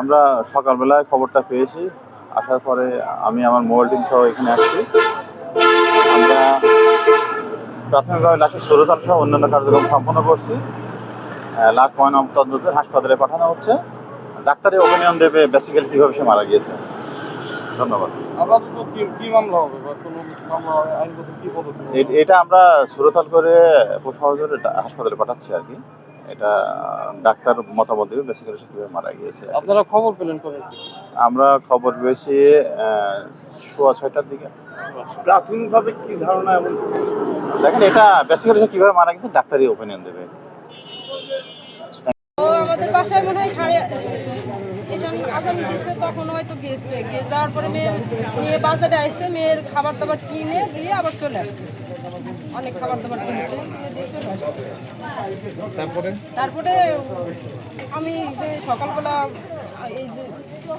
আমরা সকালবেলায় খবরটা পেয়েছি। আসার পরে আমি আমার মোবাইল টিম সহ এখানে আসছি। আমরা প্রাথমিকভাবে লাশের সুরতাল সহ অন্যান্য কার্যক্রম সম্পন্ন করছি। লাশ ময়নাতদন্তে হাসপাতালে পাঠানো হচ্ছে। ডাক্তারি অপিনিয়ন দেবে বেসিক্যালি কীভাবে সে মারা গিয়েছে। ধন্যবাদ। এটা আমরা সুরতাল করে হাসপাতালে পাঠাচ্ছি আর কি। এটা ডাক্তার মতামত দেবে বেসিক্যালি সে কীভাবে মারা গিয়েছে। আপনারা খবর পেলেন করে আমরা খবর পেয়েছি সোয়া ছয়টার দিকে। প্রাথমিকভাবে কি ধারণা এমন দেখেন এটা বেসিক্যালি সে কীভাবে মারা গেছে ডাক্তারই ওপিনিয়ন দেবে। আমাদের বাসায় মনে হয় সাড়ে এসব আজান তখন হয়তো গেছে গিয়ে যাওয়ার পরে মেয়ে মেয়ে বাজারে আসছে মেয়ের খাবার দাবার কিনে দিয়ে আবার চলে আসছে। অনেক খাবার দাবার কিনেছে তারপরে? তারপরে আমি যে সকালবেলা এই যে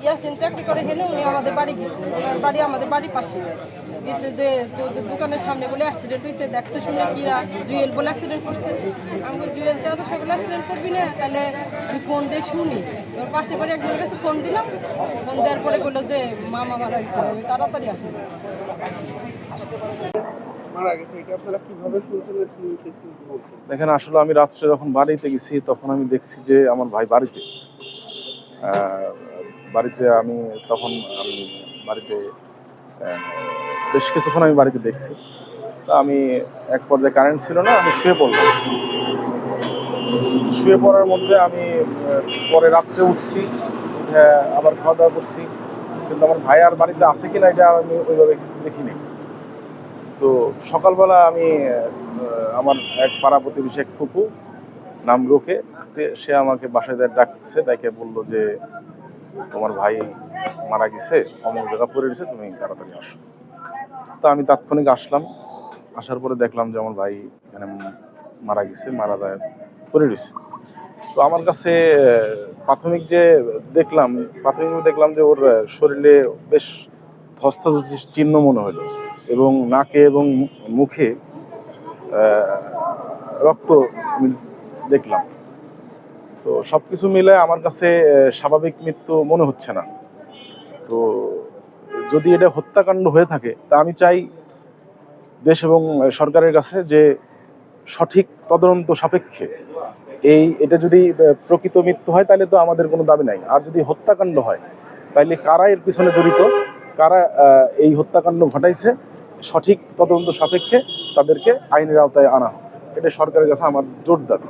ইয়াসিন চাকরি করে গেলে উনি আমাদের বাড়ি গেছে। ওনার বাড়ি আমাদের বাড়ির পাশে। গেছে যে তোদের দোকানের সামনে বলে অ্যাক্সিডেন্ট হয়েছে দেখতে শুনে কিরা জুয়েল বলে অ্যাক্সিডেন্ট করছে। আমি জুয়েলটা তো সেগুলো অ্যাক্সিডেন্ট করবি না? তাহলে আমি ফোন দিয়ে শুনি। এবার পাশে বাড়ি একজনের কাছে ফোন দিলাম। ফোন দেওয়ার পরে বলল যে মামা মারা গেছে। তাড়াতাড়ি আসি। দেখেন, আসলে আমি রাত্রে যখন বাড়িতে গেছি, তখন আমি দেখছি যে আমার ভাই বাড়িতে। বাড়িতে আমি তখন আমি বাড়িতে বেশ কিছুক্ষণ আমি বাড়িতে দেখছি। তা আমি এক পর্যায়ে কারেন্ট ছিল না, আমি শুয়ে পড়লাম। শুয়ে পড়ার মধ্যে আমি পরে রাত্রে উঠছি উঠে আবার খাওয়া দাওয়া করছি। কিন্তু আমার ভাই আর বাড়িতে আছে কিনা, এটা আমি ওইভাবে দেখিনি। তো সকালবেলা আমি আমার এক পাড়া প্রতিবেশী, এক ফুপু নাম রোকে সে আমাকে বাসায় ডাকছে ডাকে বলল যে, তোমার ভাই মারা গেছে, অমুক জায়গা পড়ে গেছে, তুমি তাড়াতাড়ি আসো। তো আমি তাৎক্ষণিক আসলাম। আসার পরে দেখলাম যে আমার ভাই এখানে মারা গেছে, মারা যায়, পড়ে গেছে। তো আমার কাছে প্রাথমিক যে দেখলাম, প্রাথমিক দেখলাম যে ওর শরীরে বেশ ধস্তাধস্তির চিহ্ন মনে হলো। এবং নাকে এবং মুখে রক্ত আমি দেখলাম। তো সবকিছু মিলে আমার কাছে স্বাভাবিক মৃত্যু মনে হচ্ছে না। তো যদি এটা হত্যাকাণ্ড হয়ে থাকে, তা আমি চাই দেশ এবং সরকারের কাছে যে সঠিক তদন্ত সাপেক্ষে এই, এটা যদি প্রকৃত মৃত্যু হয়, তাহলে তো আমাদের কোনো দাবি নাই। আর যদি হত্যাকাণ্ড হয়, তাহলে কারা এর পিছনে জড়িত? কারা এই হত্যাকাণ্ড ঘটাইছে, সঠিক তদন্ত সাপেক্ষে তাদেরকে আইনের আওতায় আনা হোক। এটা সরকারের কাছে আমার জোর দাবি।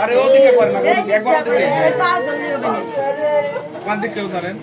আরে ওদিকে করেন না ওদিকে একবার ওদিকে কোন দিক কেউ ধরেন।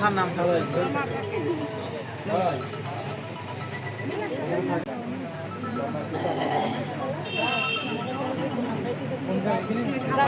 মাথার নাম ভালো হয়েছে।